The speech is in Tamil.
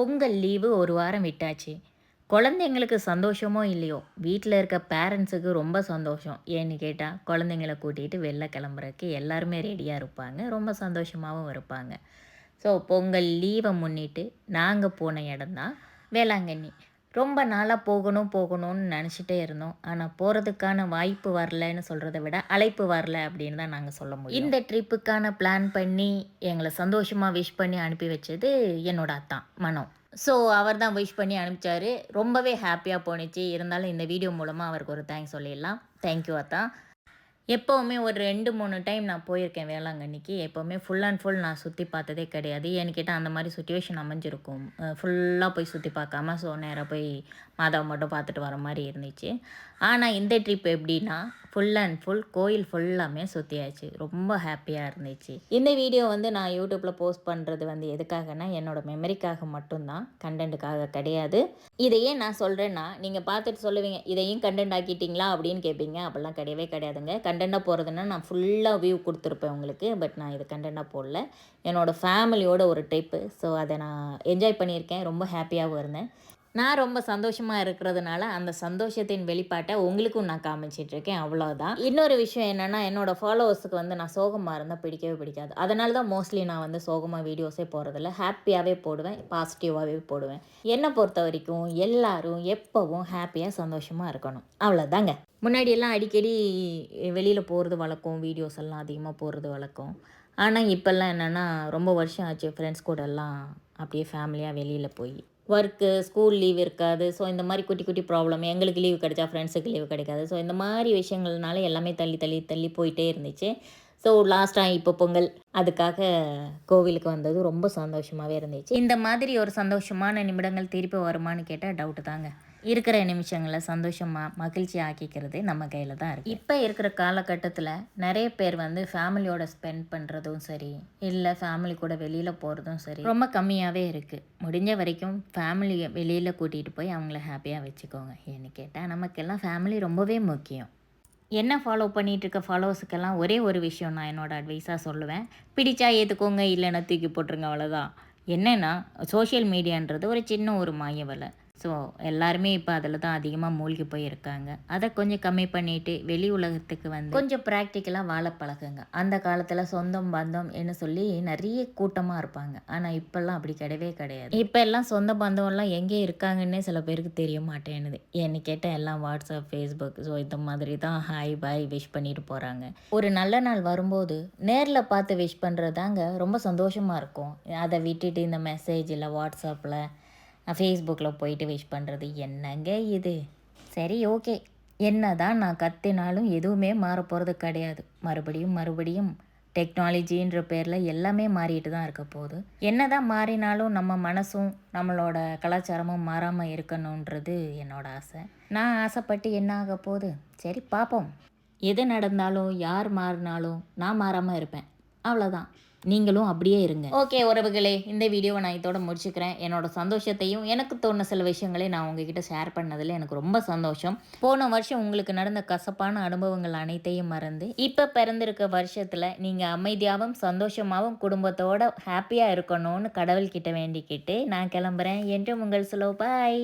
பொங்கல் லீவு ஒரு வாரம் விட்டாச்சு. குழந்தைங்களுக்கு சந்தோஷமோ இல்லையோ? வீட்டில் இருக்க பேரண்ட்ஸுக்கு ரொம்ப சந்தோஷம். ஏன்னு கேட்டால் குழந்தைங்கள கூட்டிகிட்டு வெளில கிளம்புறதுக்கு எல்லாருமே ரெடியாக இருப்பாங்க. ரொம்ப சந்தோஷமாகவும் இருப்பாங்க. ஸோ பொங்கல் லீவை முன்னிட்டு நாங்கள் போன இடம்தான் வேளாங்கண்ணி. ரொம்ப நாளாக போகணும் போகணும்னு நினச்சிட்டே இருந்தோம். ஆனால் போகிறதுக்கான வாய்ப்பு வரலன்னு சொல்கிறத விட அழைப்பு வரல அப்படின்னு தான் நாங்கள் சொல்ல முடியும். இந்த ட்ரிப்புக்கான பிளான் பண்ணி எங்களை சந்தோஷமாக விஷ் பண்ணி அனுப்பி வச்சது என்னோட அத்தான் மனம் ஸோ அவர் தான் விஷ் பண்ணி அனுப்பிச்சாரு. ரொம்பவே ஹாப்பியாக போணுச்சு. இருந்தாலும் இந்த வீடியோ மூலமாக அவருக்கு ஒரு தேங்க்ஸ் சொல்லிடலாம். தேங்க்யூ அத்தான் எப்போவுமே ஒரு ரெண்டு மூணு டைம் நான் போயிருக்கேன் வேளாங்கண்ணிக்கு எப்போவுமே ஃபுல் அண்ட் ஃபுல் நான் சுற்றி பார்த்ததே கிடையாது. ஏன்னு கேட்டால் அந்த மாதிரி சுச்சுவேஷன் அமைஞ்சிருக்கும். ஃபுல்லாக போய் சுற்றி பார்க்காம ஸோ நேராக போய் மாதாவை மட்டும் பார்த்துட்டு வர மாதிரி இருந்துச்சு. ஆனால் இந்த ட்ரிப் எப்படின்னா ஃபுல் அண்ட் ஃபுல் கோயில் ஃபுல்லாமே சுற்றியாச்சு ரொம்ப ஹாப்பியாக இருந்துச்சு. இந்த வீடியோ வந்து நான் யூடியூப்பில் போஸ்ட் பண்ணுறது வந்து எதுக்காகனா என்னோட மெமரிக்காக மட்டும்தான். கண்டென்ட்டுக்காக கிடையாது. இதையே நான் சொல்கிறேன்னா நீங்கள் பார்த்துட்டு சொல்லுவீங்க இதையும் கண்டென்ட் ஆக்கிட்டீங்களா? அப்படின்னு கேட்பீங்க அப்படிலாம் கிடையவே கிடையாதுங்க. கண்டென்ட்டாக போகிறதுனா நான் ஃபுல்லாக வியூ கொடுத்துருப்பேன் உங்களுக்கு பட் நான் இது கண்டென்ட்டாக போடல. என்னோடய ஃபேமிலியோட ஒரு ட்ரிப்பு ஸோ அதை நான் என்ஜாய் பண்ணியிருக்கேன். ரொம்ப ஹாப்பியாகவும் இருந்தேன். நான் ரொம்ப சந்தோஷமாக இருக்கிறதுனால அந்த சந்தோஷத்தின் வெளிப்பாட்டை உங்களுக்கும் நான் காமிச்சிட்ருக்கேன். அவ்வளோதான் இன்னொரு விஷயம் என்னென்னா என்னோடய ஃபாலோவர்ஸுக்கு வந்து நான் சோகமாக இருந்தால் பிடிக்கவே பிடிக்காது. அதனால தான் மோஸ்ட்லி நான் வந்து சோகமாக வீடியோஸே போகிறதில்ல ஹாப்பியாகவே போடுவேன் பாசிட்டிவாகவே போடுவேன். என்னை பொறுத்த வரைக்கும் எல்லாரும் எப்போவும் ஹாப்பியாக சந்தோஷமாக இருக்கணும். அவ்வளோதாங்க முன்னாடியெல்லாம் அடிக்கடி வெளியில் போகிறது வழக்கம் வீடியோஸ் எல்லாம் அதிகமாக போடுறது வழக்கம். ஆனால் இப்போல்லாம் என்னென்னா ரொம்ப வருஷம் ஆச்சு ஃப்ரெண்ட்ஸ் கூட எல்லாம் அப்படியே ஃபேமிலியாக வெளியில் போய். ஒர்க்கு ஸ்கூல் லீவ் இருக்காது. ஸோ இந்த மாதிரி குட்டி குட்டி ப்ராப்ளம் எங்களுக்கு லீவ் கிடைச்சா ஃப்ரெண்ட்ஸுக்கு லீவ் கிடைக்காது. ஸோ இந்த மாதிரி விஷயங்கள்னால எல்லாமே தள்ளி தள்ளி தள்ளி போயிட்டே இருந்துச்சு. ஸோ லாஸ்ட்டாக இப்போ பொங்கல். அதுக்காக கோவிலுக்கு வந்தது ரொம்ப சந்தோஷமாகவே இருந்துச்சு. இந்த மாதிரி ஒரு சந்தோஷமான நிமிடங்கள் திருப்பி வருமானு கேட்டால் டவுட்டு தாங்க. இருக்கிற நிமிஷங்களை சந்தோஷமாக மகிழ்ச்சி ஆக்கிக்கிறது நம்ம கையில் தான் இருக்குது இப்போ இருக்கிற காலகட்டத்தில் நிறைய பேர் வந்து ஃபேமிலியோட ஸ்பெண்ட் பண்ணுறதும் சரி இல்லை ஃபேமிலி கூட வெளியில் போகிறதும் சரி ரொம்ப கம்மியாகவே இருக்குது முடிஞ்ச வரைக்கும் ஃபேமிலியை வெளியில் கூட்டிகிட்டு போய் அவங்கள ஹாப்பியாக வச்சுக்கோங்க. ஏன்னு கேட்டால் நமக்கெல்லாம் ஃபேமிலி ரொம்பவே முக்கியம். என்ன ஃபாலோ பண்ணிகிட்டு இருக்க ஃபாலோவர்ஸுக்கெல்லாம் ஒரே ஒரு விஷயம் நான் என்னோடய அட்வைஸாக சொல்லுவேன். பிடிச்சா ஏற்றுக்கோங்க இல்லைன்னா தூக்கி போட்டுருங்க அவ்வளோதான் என்னென்னா சோஷியல் மீடியான்றது ஒரு சின்ன ஒரு மாய வலை. ஸோ எல்லாருமே இப்போ அதில் தான் அதிகமாக மூழ்கி போயிருக்காங்க. அதை கொஞ்சம் கம்மி பண்ணிவிட்டு வெளி உலகத்துக்கு வந்து கொஞ்சம் ப்ராக்டிக்கலாக வாழ பழகுங்க. அந்த காலத்தில் சொந்தம் பந்தம் என்ன சொல்லி நிறைய கூட்டமாக இருப்பாங்க. ஆனால் இப்போல்லாம் அப்படி கிடையவே கிடையாது. இப்போ எல்லாம் சொந்த பந்தம்லாம் எங்கே இருக்காங்கன்னே சில பேருக்கு தெரிய மாட்டேனுது என்னை கேட்டால் எல்லாம் வாட்ஸ்அப் ஃபேஸ்புக் ஸோ இந்த மாதிரி தான் ஹாய் பாய் விஷ் பண்ணிட்டு போகிறாங்க ஒரு நல்ல நாள் வரும்போது நேரில் பார்த்து விஷ் பண்ணுறதாங்க ரொம்ப சந்தோஷமாக இருக்கும். அதை விட்டுட்டு இந்த மெசேஜ் இல்லை வாட்ஸ்அப்பில் ஃபேஸ்புக்கில் போயிட்டு விஷ் பண்ணுறது என்னங்க இது? சரி ஓகே என்ன தான் நான் கத்தினாலும் எதுவுமே மாற போகிறது கிடையாது. மறுபடியும் மறுபடியும் டெக்னாலஜின்ற பேரில் எல்லாமே மாறிட்டு தான் இருக்க போகுது. என்ன தான் மாறினாலும் நம்ம மனசும் நம்மளோட கலாச்சாரமும் மாறாமல் இருக்கணுன்றது என்னோட ஆசை. நான் ஆசைப்பட்டு என்ன ஆக போகுது? சரி பார்ப்போம். எது நடந்தாலும் யார் மாறினாலும் நான் மாறாமல் இருப்பேன். அவ்வளோதான் நீங்களும் அப்படியே இருங்க. ஓகே உறவுகளே இந்த வீடியோவை நான் இதோட முடிச்சுக்கிறேன். என்னோட சந்தோஷத்தையும் எனக்கு தோணுன சில விஷயங்களையும் நான் உங்ககிட்ட ஷேர் பண்ணதில் எனக்கு ரொம்ப சந்தோஷம். போன வருஷம் உங்களுக்கு நடந்த கசப்பான அனுபவங்கள் அனைத்தையும் மறந்து இப்போ பிறந்திருக்க வருஷத்தில் நீங்கள் அமைதியாகவும் சந்தோஷமாகவும் குடும்பத்தோட ஹாப்பியாக இருக்கணும்னு கடவுள்கிட்ட வேண்டிக்கிட்டு நான் கிளம்புறேன். என்றும் உங்கள் சுலோ பாய்